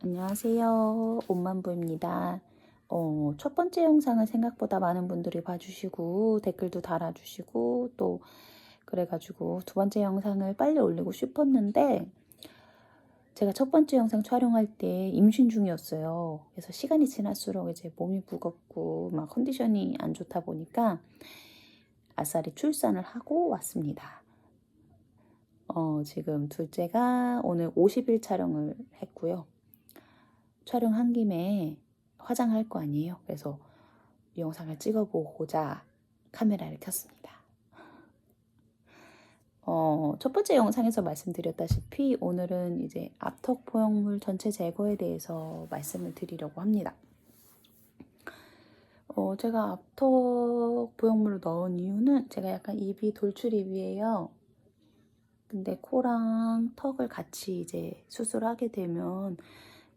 안녕하세요. 온만부입니다. 어, 첫 번째 영상을 생각보다 많은 분들이 봐주시고 댓글도 달아주시고 또 그래가지고 두 번째 영상을 빨리 올리고 싶었는데 제가 첫 번째 영상 촬영할 때 임신 중이었어요. 그래서 시간이 지날수록 이제 몸이 무겁고 막 컨디션이 안 좋다 보니까 아싸리 출산을 하고 왔습니다. 어, 지금 둘째가 오늘 50일 촬영을 했고요. 촬영한 김에 화장할 거 아니에요. 그래서 이 영상을 찍어보고자 카메라를 켰습니다. 어, 첫 번째 영상에서 말씀드렸다시피 오늘은 이제 앞턱 보형물 전체 제거에 대해서 말씀을 드리려고 합니다. 어, 제가 앞턱 보형물을 넣은 이유는 제가 약간 입이 돌출 입이에요. 근데 코랑 턱을 같이 이제 수술하게 되면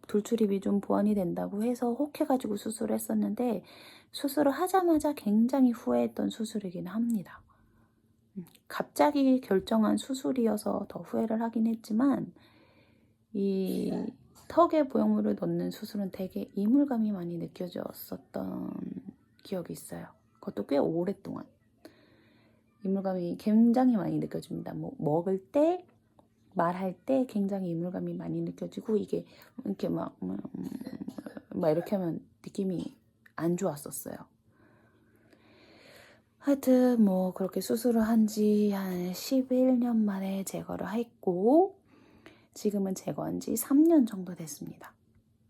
돌출입이 좀 보완이 된다고 해서 혹해가지고 수술을 했었는데 수술을 하자마자 굉장히 후회했던 수술이긴 합니다. 음, 갑자기 결정한 수술이어서 더 후회를 하긴 했지만 이 턱에 보형물을 넣는 수술은 되게 이물감이 많이 느껴졌었던 기억이 있어요. 그것도 꽤 오랫동안. 이물감이 굉장히 많이 느껴집니다. 뭐 먹을 때, 말할 때 굉장히 이물감이 많이 느껴지고 이게 이렇게 막, 음, 막 이렇게 하면 느낌이 안 좋았었어요. 하여튼 뭐 그렇게 수술을 한 지 한 11년 만에 제거를 했고 지금은 제거한 지 3년 정도 됐습니다.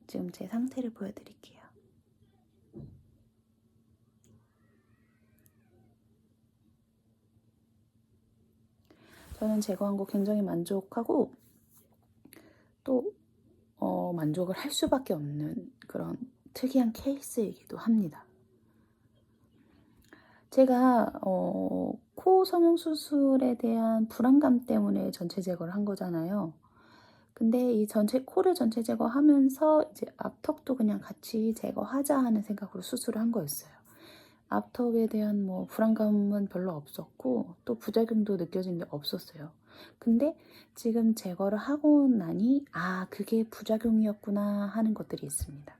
지금 제 상태를 보여드릴게요. 저는 제거한 거 굉장히 만족하고 또 어, 만족을 할 수밖에 없는 그런 특이한 케이스이기도 합니다. 제가 어, 코 성형 수술에 대한 불안감 때문에 전체 제거를 한 거잖아요. 근데 이 전체 코를 전체 제거하면서 이제 앞턱도 그냥 같이 제거하자 하는 생각으로 수술을 한 거였어요. 앞턱에 대한 뭐 불안감은 별로 없었고 또 부작용도 느껴진 게 없었어요. 근데 지금 제거를 하고 나니 아 그게 부작용이었구나 하는 것들이 있습니다.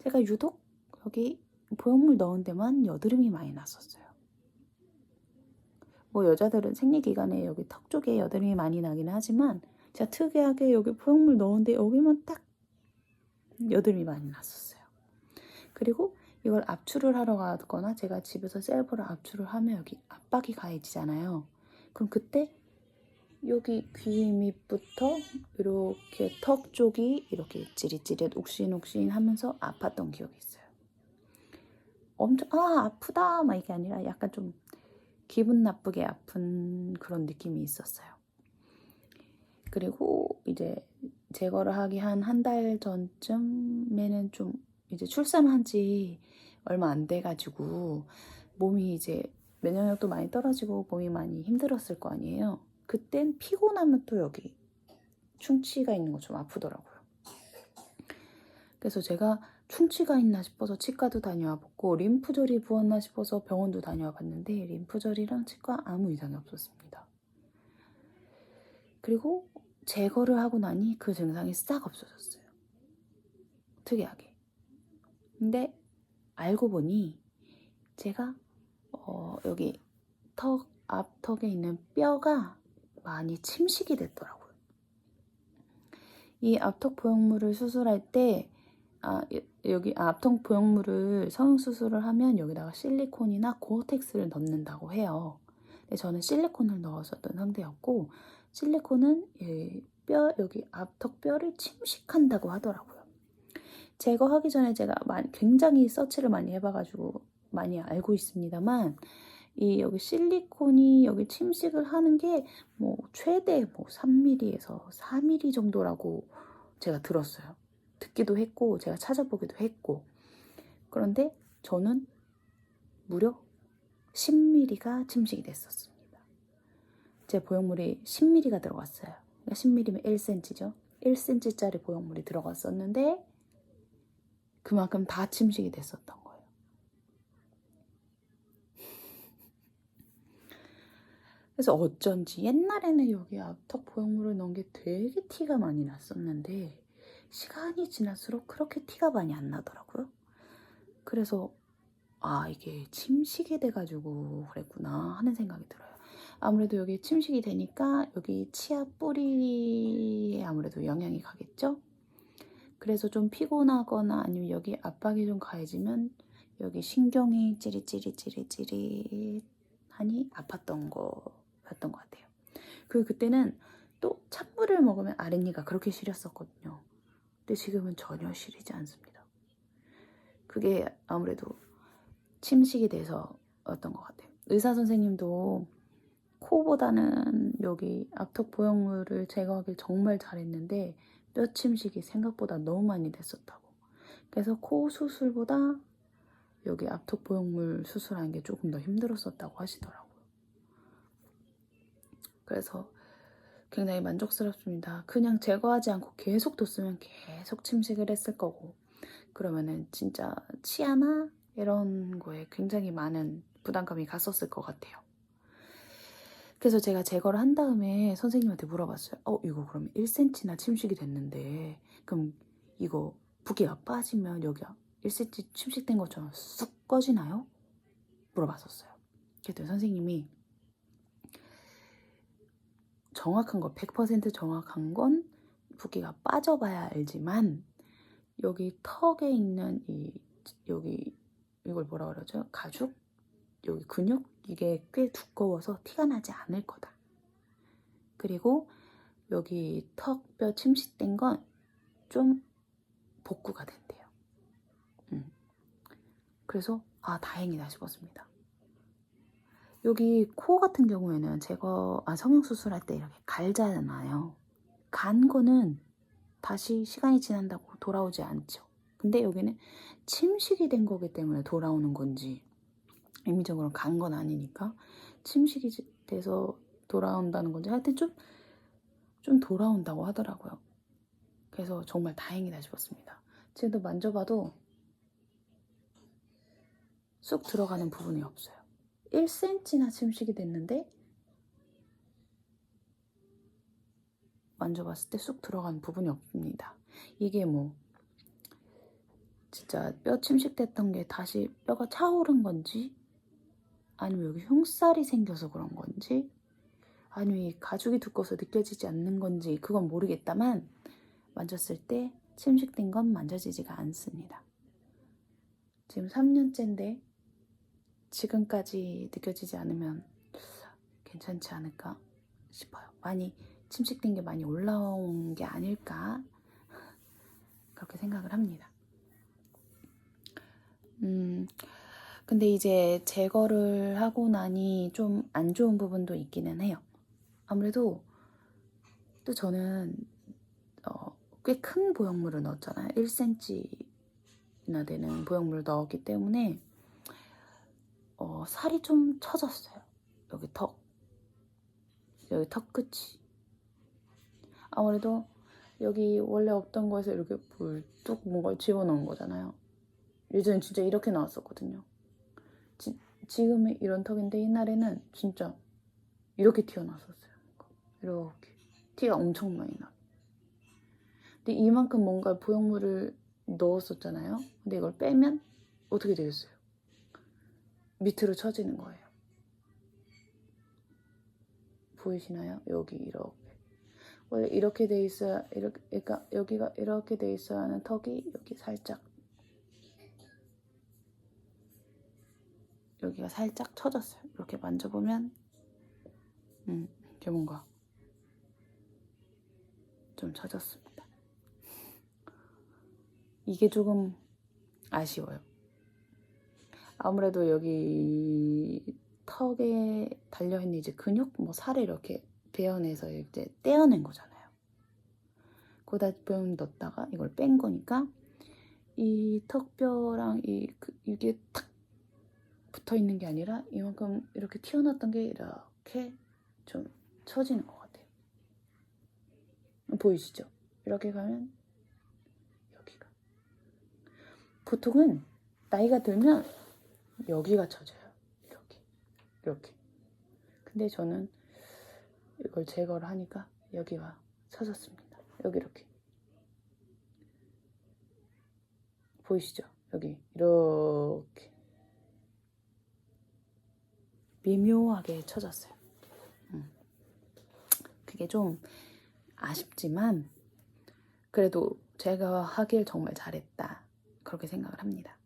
제가 유독 여기 보형물 넣은 데만 여드름이 많이 났었어요. 뭐 여자들은 생리 기간에 여기 턱 쪽에 여드름이 많이 나긴 하지만 제가 특이하게 여기 보형물 넣은데 여기만 딱 여드름이 많이 났었어요. 그리고 이걸 압출을 하러 가거나 제가 집에서 셀프로 압출을 하면 여기 압박이 가해지잖아요. 그럼 그때 여기 귀 밑부터 이렇게 턱 쪽이 이렇게 찌릿찌릿 욱신욱신 하면서 아팠던 기억이 있어요. 엄청 아 아프다 막 이게 아니라 약간 좀 기분 나쁘게 아픈 그런 느낌이 있었어요. 그리고 이제 제거를 하기 한 한 달 전쯤에는 좀 이제 출산한 지 얼마 안 돼가지고 몸이 이제 면역력도 많이 떨어지고 몸이 많이 힘들었을 거 아니에요. 그땐 피곤하면 또 여기 충치가 있는 거 좀 아프더라고요. 그래서 제가 충치가 있나 싶어서 치과도 다녀와 봤고 림프절이 부었나 싶어서 병원도 다녀와 봤는데 림프절이랑 치과 아무 이상이 없었습니다. 그리고 제거를 하고 나니 그 증상이 싹 없어졌어요. 특이하게. 근데 알고 보니 제가 어, 여기 턱 앞턱에 있는 뼈가 많이 침식이 됐더라고요. 이 앞턱 보형물을 수술할 때 아, 여기 앞턱 보형물을 성형 수술을 하면 여기다가 실리콘이나 고어텍스를 넣는다고 해요. 근데 저는 실리콘을 넣었었던 상태였고 실리콘은 뼈 여기 앞턱 뼈를 침식한다고 하더라고요. 제거하기 전에 제가 굉장히 서치를 많이 해봐가지고 많이 알고 있습니다만 이 여기 실리콘이 여기 침식을 하는 게 뭐 최대 뭐 3mm에서 4mm 정도라고 제가 들었어요. 듣기도 했고 제가 찾아보기도 했고 그런데 저는 무려 10mm가 침식이 됐었습니다. 제 보형물이 10mm가 들어갔어요. 그러니까 10mm면 1cm죠. 1cm짜리 보형물이 들어갔었는데 그만큼 다 침식이 됐었던 거예요. 그래서 어쩐지 옛날에는 여기 앞턱 보형물을 넣은 게 되게 티가 많이 났었는데 시간이 지날수록 그렇게 티가 많이 안 나더라고요. 그래서 아 이게 침식이 돼가지고 그랬구나 하는 생각이 들어요. 아무래도 여기 침식이 되니까 여기 치아 뿌리에 아무래도 영향이 가겠죠. 그래서 좀 피곤하거나 아니면 여기 압박이 좀 가해지면 여기 신경이 찌릿찌릿찌릿찌릿하니 아팠던 거였던 것 같아요. 그 그때는 또 찬물을 먹으면 아랫니가 그렇게 시렸었거든요. 근데 지금은 전혀 시리지 않습니다. 그게 아무래도 침식이 돼서였던 것 같아요. 의사 선생님도 코보다는 여기 앞턱 보형물을 제거하길 정말 잘했는데 뼈 침식이 생각보다 너무 많이 됐었다고. 그래서 코 수술보다 여기 앞턱 보형물 수술하는 게 조금 더 힘들었었다고 하시더라고요. 그래서 굉장히 만족스럽습니다. 그냥 제거하지 않고 계속 뒀으면 계속 침식을 했을 거고 그러면은 진짜 치아나 이런 거에 굉장히 많은 부담감이 갔었을 것 같아요. 그래서 제가 제거를 한 다음에 선생님한테 물어봤어요. 어, 이거 그러면 1cm나 침식이 됐는데, 그럼 이거 붓기가 빠지면 여기 1cm 침식된 것처럼 쑥 꺼지나요? 물어봤었어요. 그랬더니 선생님이 정확한 거, 100% 정확한 건 붓기가 빠져봐야 알지만, 여기 턱에 있는 이, 여기, 이걸 뭐라 그러죠? 가죽? 여기 근육? 이게 꽤 두꺼워서 티가 나지 않을 거다. 그리고 여기 턱뼈 침식된 건 좀 복구가 된대요. 음. 그래서 아 다행이다 싶었습니다. 여기 코 같은 경우에는 제거 아 성형 수술할 때 이렇게 갈잖아요. 간 거는 다시 시간이 지난다고 돌아오지 않죠. 근데 여기는 침식이 된 거기 때문에 돌아오는 건지 임의적으로 간 건 아니니까 침식이 돼서 돌아온다는 건지 하여튼 좀, 좀 돌아온다고 하더라고요. 그래서 정말 다행이다 싶었습니다. 지금도 만져봐도 쑥 들어가는 부분이 없어요. 1cm나 침식이 됐는데 만져봤을 때 쑥 들어가는 부분이 없습니다. 이게 뭐 진짜 뼈 침식됐던 게 다시 뼈가 차오른 건지 아니면 여기 흉살이 생겨서 그런 건지 아니면 이 가죽이 두꺼워서 느껴지지 않는 건지 그건 모르겠다만 만졌을 때 침식된 건 만져지지가 않습니다. 지금 3년째인데 지금까지 느껴지지 않으면 괜찮지 않을까 싶어요. 많이 침식된 게 많이 올라온 게 아닐까 그렇게 생각을 합니다. 음, 근데 이제 제거를 하고 나니 좀 안 좋은 부분도 있기는 해요. 아무래도 또 저는 어, 꽤 큰 보형물을 넣었잖아요. 1cm나 되는 보형물을 넣었기 때문에 어, 살이 좀 처졌어요. 여기 턱, 여기 턱 끝이. 아무래도 여기 원래 없던 거에서 이렇게 불뚝 뭔가 집어넣은 거잖아요. 예전엔 진짜 이렇게 나왔었거든요. 지금의 이런 턱인데 옛날에는 진짜 이렇게 튀어나왔었어요. 이렇게 티가 엄청 많이 나. 근데 이만큼 뭔가 보형물을 넣었었잖아요. 근데 이걸 빼면 어떻게 되겠어요? 밑으로 처지는 거예요. 보이시나요? 여기 이렇게. 원래 이렇게 돼 있어야 이렇게 그러니까 여기가 이렇게 돼 있어야 하는 턱이 여기 살짝 여기가 살짝 처졌어요. 이렇게 만져보면 음, 이게 뭔가 좀 처졌습니다. 이게 조금 아쉬워요. 아무래도 여기 턱에 달려있는 이제 근육, 뭐 살을 이렇게 베어내서 이제 떼어낸 거잖아요. 거기다 뿅 넣었다가 이걸 뺀 거니까 이 턱뼈랑 이 그, 이게 탁 붙어 있는 게 아니라 이만큼 이렇게 튀어나왔던 게 이렇게 좀 처지는 것 같아요. 보이시죠? 이렇게 가면 여기가 보통은 나이가 들면 여기가 처져요. 이렇게 이렇게. 근데 저는 이걸 제거를 하니까 여기가 처졌습니다. 여기 이렇게 보이시죠? 여기 이렇게 미묘하게 쳐졌어요. 음. 그게 좀 아쉽지만 그래도 제가 하길 정말 잘했다 그렇게 생각을 합니다.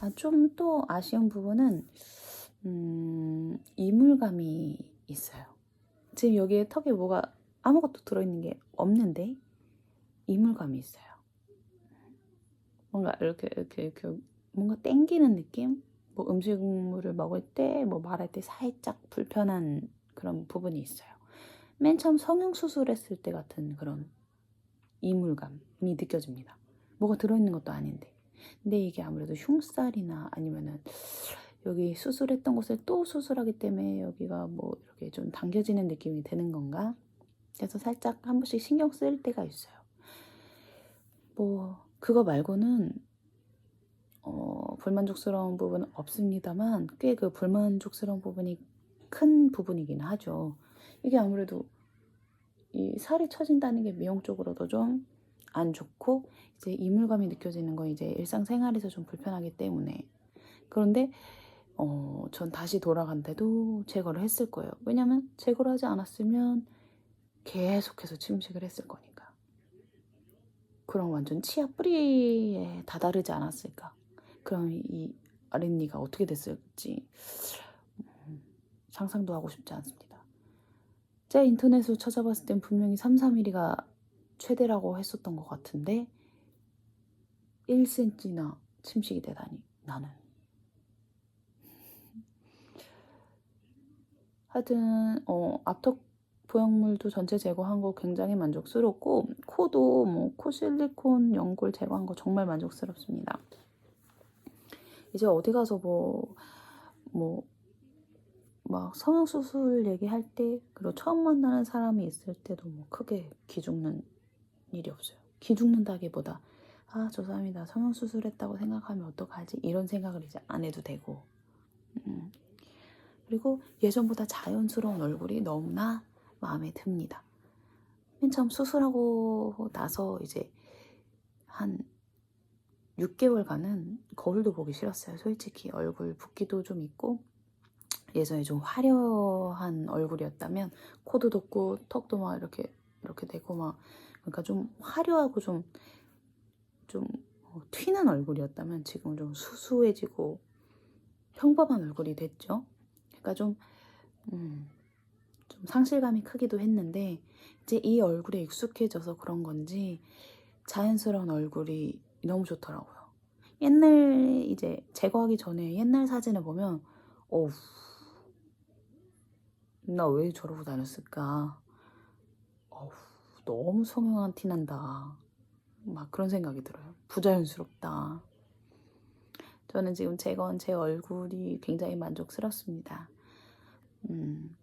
아, 좀 또 아쉬운 부분은 음, 이물감이 있어요. 지금 여기에 턱에 뭐가 아무것도 들어있는 게 없는데 이물감이 있어요. 뭔가 이렇게 이렇게 이렇게 뭔가 땡기는 느낌? 뭐 음식물을 먹을 때, 뭐 말할 때 살짝 불편한 그런 부분이 있어요. 맨 처음 성형 수술했을 때 같은 그런 이물감이 느껴집니다. 뭐가 들어있는 것도 아닌데. 근데 이게 아무래도 흉살이나 아니면은 여기 수술했던 곳을 또 수술하기 때문에 여기가 뭐 이렇게 좀 당겨지는 느낌이 드는 건가? 그래서 살짝 한 번씩 신경 쓸 때가 있어요. 뭐 그거 말고는 어, 불만족스러운 부분은 없습니다만 꽤 그 불만족스러운 부분이 큰 부분이긴 하죠. 이게 아무래도 이 살이 처진다는 게 미용적으로도 좀 안 좋고 이제 이물감이 느껴지는 건 이제 일상생활에서 좀 불편하기 때문에 그런데 어, 전 다시 돌아간데도 제거를 했을 거예요. 왜냐면 제거를 하지 않았으면 계속해서 침식을 했을 거니까. 그럼 완전 치아 뿌리에 다다르지 않았을까. 그럼 이 아랫니가 어떻게 됐을지 음, 상상도 하고 싶지 않습니다. 제가 인터넷으로 찾아봤을 땐 분명히 3, 3mm가 최대라고 했었던 것 같은데 1cm나 침식이 되다니 나는 하여튼 어, 앞턱 보형물도 전체 제거한 거 굉장히 만족스럽고 코도 뭐 코 실리콘 연골 제거한 거 정말 만족스럽습니다. 이제 어디 가서 뭐 뭐 막 성형 수술 얘기할 때 그리고 처음 만나는 사람이 있을 때도 뭐 크게 기죽는 일이 없어요. 기죽는다기보다 아 저 사람이 나 성형 수술 했다고 생각하면 어떡하지 이런 생각을 이제 안 해도 되고 음. 그리고 예전보다 자연스러운 얼굴이 너무나 마음에 듭니다. 맨 처음 수술하고 나서 이제 한 6개월간은 거울도 보기 싫었어요. 솔직히 얼굴 붓기도 좀 있고 예전에 좀 화려한 얼굴이었다면 코도 돋고 턱도 막 이렇게 이렇게 되고 막 그러니까 좀 화려하고 좀좀 튀는 얼굴이었다면 지금 좀 수수해지고 평범한 얼굴이 됐죠. 그러니까 좀, 음, 좀 상실감이 크기도 했는데 이제 이 얼굴에 익숙해져서 그런 건지 자연스러운 얼굴이 너무 좋더라고요. 옛날 이제 제거하기 전에 옛날 사진을 보면 어우 나 왜 저러고 다녔을까? 어우 너무 성형한 티 난다. 막 그런 생각이 들어요. 부자연스럽다. 저는 지금 제건 제 얼굴이 굉장히 만족스럽습니다. 음,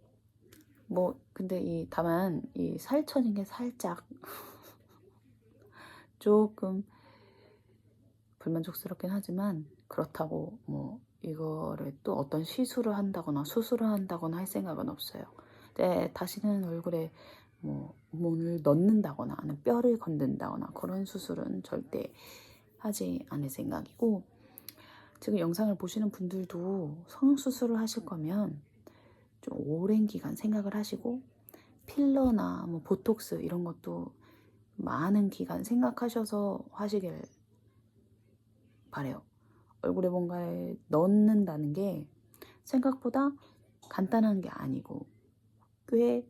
뭐, 근데 이, 다만, 이 살처진 게 살짝 조금 불만족스럽긴 하지만, 그렇다고 뭐, 이거를 또 어떤 시술을 한다거나 수술을 한다거나 할 생각은 없어요. 네, 다시는 얼굴에 뭐, 문을 넣는다거나, 아니면 뼈를 건든다거나, 그런 수술은 절대 하지 않을 생각이고, 지금 영상을 보시는 분들도 성형수술을 하실 거면 좀 오랜 기간 생각을 하시고 필러나 뭐 보톡스 이런 것도 많은 기간 생각하셔서 하시길 바래요. 얼굴에 뭔가를 넣는다는 게 생각보다 간단한 게 아니고 꽤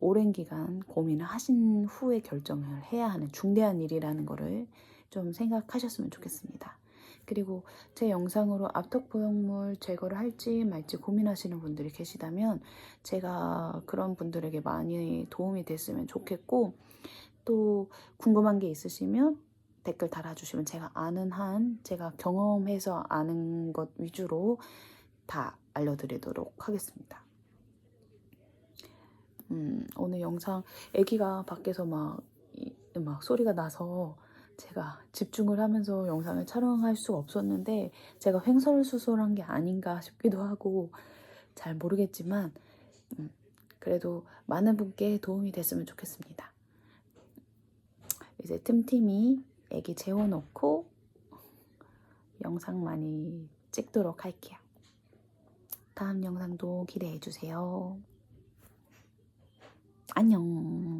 오랜 기간 고민을 하신 후에 결정을 해야 하는 중대한 일이라는 거를 좀 생각하셨으면 좋겠습니다. 그리고 제 영상으로 앞턱 보형물 제거를 할지 말지 고민하시는 분들이 계시다면 제가 그런 분들에게 많이 도움이 됐으면 좋겠고 또 궁금한 게 있으시면 댓글 달아주시면 제가 아는 한 제가 경험해서 아는 것 위주로 다 알려드리도록 하겠습니다. 음, 오늘 영상 아기가 밖에서 막, 이, 막 소리가 나서 제가 집중을 하면서 영상을 촬영할 수가 없었는데 제가 횡설수설한 게 아닌가 싶기도 하고 잘 모르겠지만 음, 그래도 많은 분께 도움이 됐으면 좋겠습니다. 이제 틈틈이 애기 재워놓고 영상 많이 찍도록 할게요. 다음 영상도 기대해주세요. 안녕.